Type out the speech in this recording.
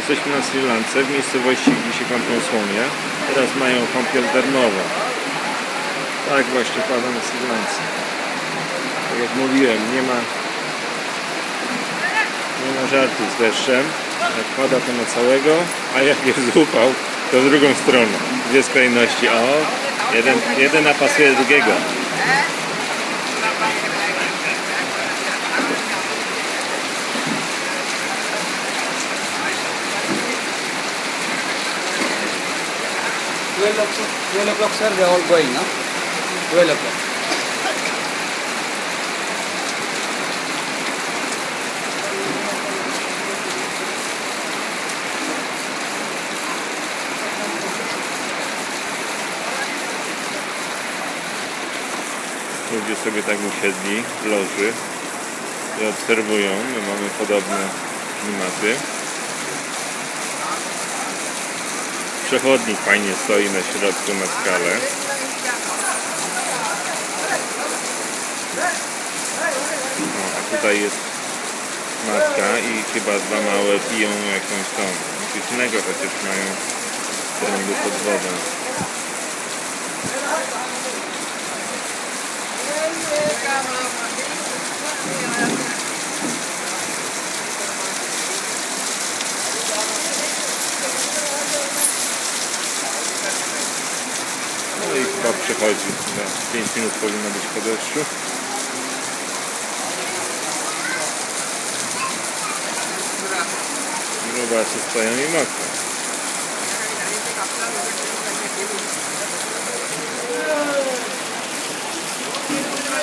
Jesteśmy na Sri Lance, w miejscowości, gdzie się kąpią słonie. Teraz mają kąpiel darmową. Tak właśnie pada na Sri Lance. Tak jak mówiłem, nie ma nie ma żartu z deszczem. Jak pada to na całego, a jak jest upał, to w drugą stronę. Dwie skrajności. O, jeden, jeden napasuje drugiego. Twelve o'clock, twelve o'clock, sir. They are all going, no? Twelve o'clock. Ludzie sobie tak usiedli w loży i obserwują. My mamy podobne klimaty. Przechodnik fajnie stoi na środku na skalę. O, a tutaj jest matka i chyba dwa małe piją jakąś tą coś innego, chociaż mają trąby pod wodą. chyba przechodzi. No, 5 minut powinno być po deszczu. Gruba się stoją i mokro.